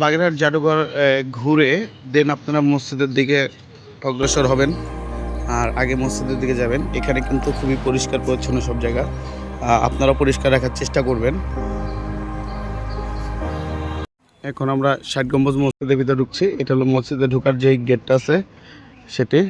বাগেরহাট জাদুঘর ঘুরে দেন আপনারা মসজিদের দিকে অগ্রসর হবেন আর আগে মসজিদের দিকে যাবেন। এখানে কিন্তু খুবই পরিষ্কার, পরিচ্ছন্ন সব জায়গা। আপনারা পরিষ্কার রাখার চেষ্টা করবেন। এখন আমরা ষাট গম্বুজ মসজিদের ভিতরে ঢুকছি। এটা হলো মসজিদে ঢুকার যে গেটটা আছে, সেটি।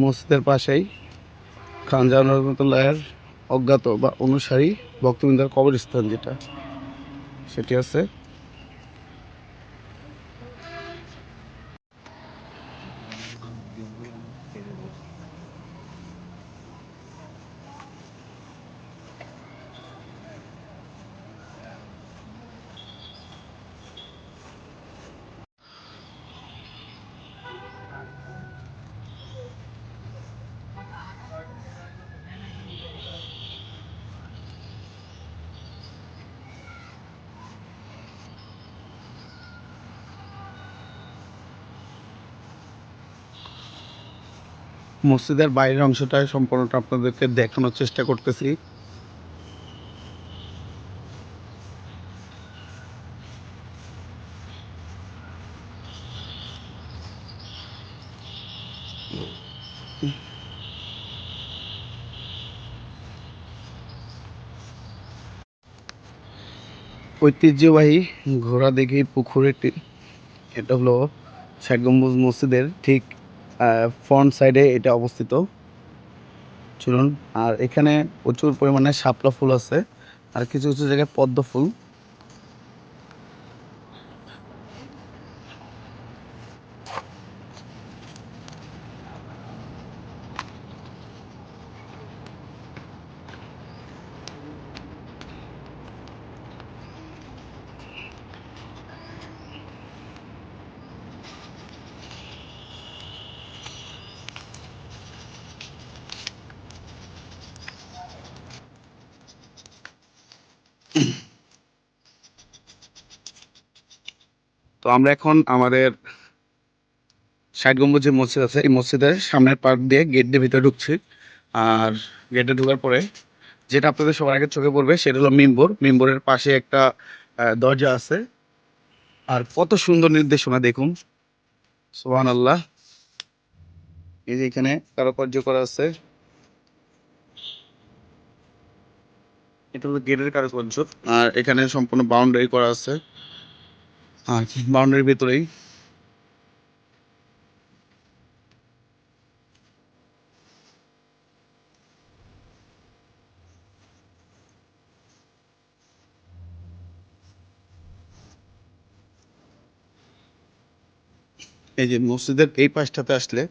মসজিদের পাশেই খান জাহান রহমতুল্লাহের অজ্ঞাত বা অনুসারী ভক্তবৃন্দার কবরস্থান যেটা সেটি আছে। মসজিদের বাইরের অংশটা সম্পূর্ণটা আপনাদেরকে দেখানোর চেষ্টা করতেছি। ঐতিহ্যবাহী ঘোড়া দেখি পুকুরেটি এটা হলো ষাট গম্বুজ মসজিদের ঠিক ফ্রন্ট সাইডে এটা অবস্থিত। চলুন, আর এখানে প্রচুর পরিমাণে শাপলা ফুল আছে, আর কিছু কিছু জায়গায় পদ্ম ফুল। তো আমরা এখন আমাদের ষাট গম্বুজ যে মসজিদ আছে, এই মসজিদের সামনের পার্ট দিয়ে গেট দিয়ে ভিতরে ঢুকছি। আর গেটে ঢোকার পরে যেটা আপনাদের সবার আগে চোখে পড়বে সেটা হলো মিম্বর। মিম্বরের পাশে একটা দরজা আছে। আর কত সুন্দর নির্দেশনা, দেখুন। সোহান আল্লাহ এই যে এখানে কারুকার্য করা আছে। এটা হলো গেটের কারুকার্য আর এখানে সম্পূর্ণ বাউন্ডারি করা আছে। আর বাউন্ডারির ভেতরেই এই যে মসজিদের এই পাশটাতে আসলে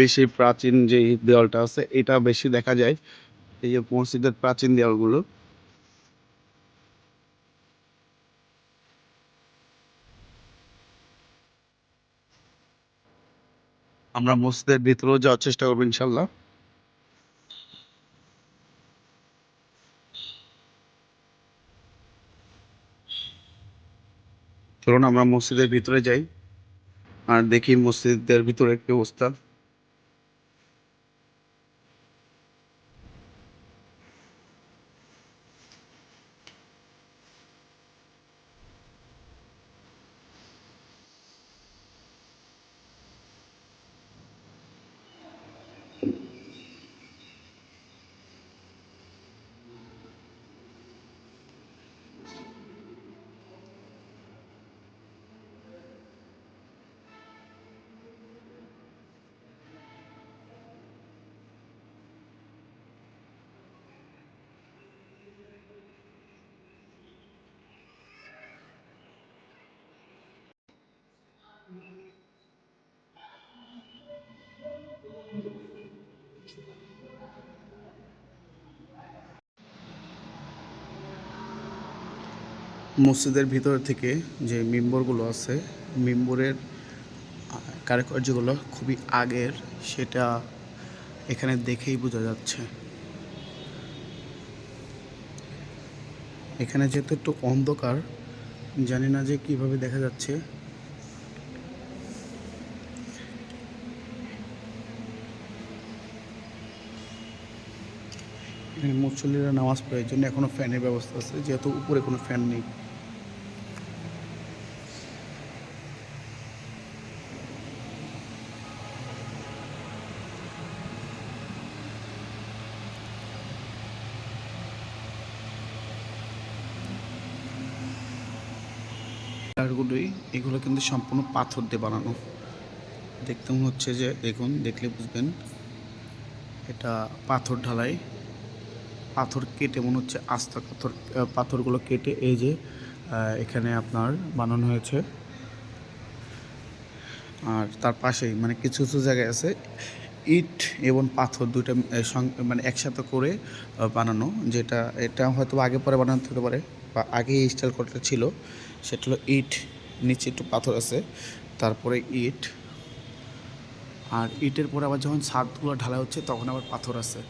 বেশি প্রাচীন যে দেওয়ালটা আছে, এটা বেশি দেখা যায়। এই যে মসজিদের প্রাচীন দেওয়ালগুলো আমরা মসজিদের ভিতরেও যাওয়ার চেষ্টা করব ইনশাল্লাহ। চলুন আমরা মসজিদের ভিতরে যাই, আর দেখি মসজিদের ভিতরে কি অবস্থা। মসজিদের ভিতর থেকে যে মেম্বরগুলো আছে, মেম্বরের কারুকার্যগুলো খুবই আগের, সেটা এখানে দেখেই বোঝা যাচ্ছে। এখানে যেহেতু একটু অন্ধকার, জানি না যে কীভাবে দেখা যাচ্ছে। এখানে মুসল্লিরা নামাজ পড়ার জন্য এখনও ফ্যানের ব্যবস্থা আছে, যেহেতু উপরে কোনো ফ্যান নেই। পিলারগুলোই এগুলো কিন্তু সম্পূর্ণ পাথর দিয়ে বানানো। দেখতে মনে হচ্ছে যে, দেখুন, দেখলে বুঝবেন, এটা পাথর ঢালাই। পাথর কেটে মনে হচ্ছে আস্তা পাথর পাথরগুলো কেটে এই যে এখানে আপনার বানানো হয়েছে। আর তার পাশেই মানে কিছু কিছু জায়গায় আছে, ইট এবং পাথর দুইটা মানে একসাথে করে বানানো, যেটা, এটা হয়তো আগে পরে বানানো হতে পারে। বা আগে স্টাইল করতে ছিল, সেটা হলো ইট, নিচে একটু পাথর আছে, তারপরে ইট, আর ইটের পরে আবার যখন ছাদগুলো ঢালা হচ্ছে তখন আবার পাথর আছে।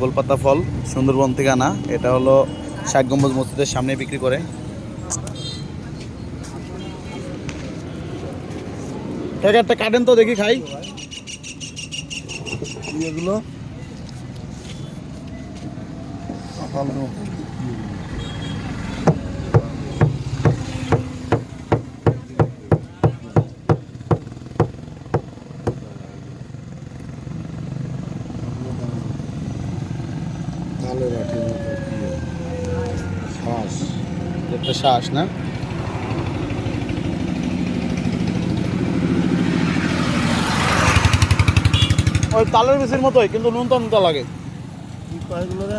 গোলপাতা ফল সুন্দরবন থেকে আনা। এটা হলো ষাট গম্বুজ মসজিদের সামনে বিক্রি করে। একটা কাটেন তো, দেখি খাই। এগুলো? লাঠির মতো শ্বাস। একটা শ্বাস না? ওই তালের বেশির মতোই কিন্তু নুন তো লাগে। কি কয় এগুলো রে?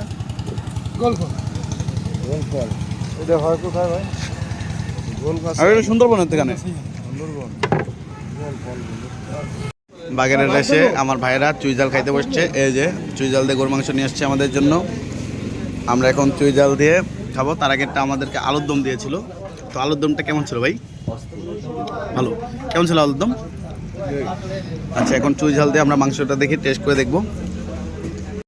গোল ফল গোল ফল এটা হয় কোথায় ভাই? আর এটা সুন্দরবনের থেকে সুন্দরবন। গোল বাগের এসে আমার ভাইয়েরা চুই জাল খাইতে বসছে। এই যে চুই জাল দিয়ে গরু মাংস নিয়ে আসছে আমাদের জন্য। আমরা এখন চুই জাল দিয়ে খাব। তার আগে একটা আমাদেরকে আলুর দম দিয়েছিল। তো আলুর দমটা কেমন ছিল ভাই? ভালো। কেমন ছিল আলুর দম? আচ্ছা এখন চুই ঝাল দিয়ে আমরা মাংসটা দেখি টেস্ট করে দেখব।